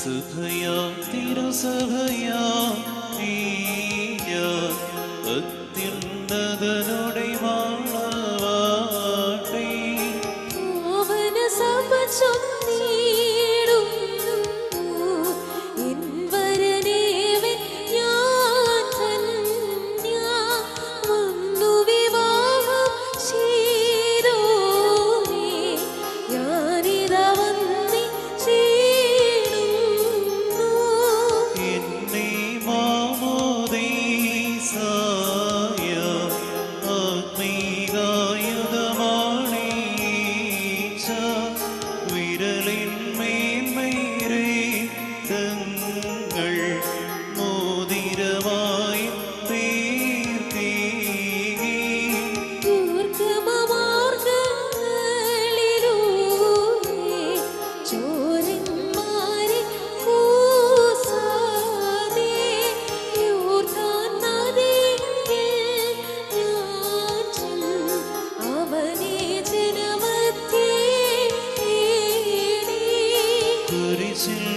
സഭയാ തിരുസഭയാ നീയ to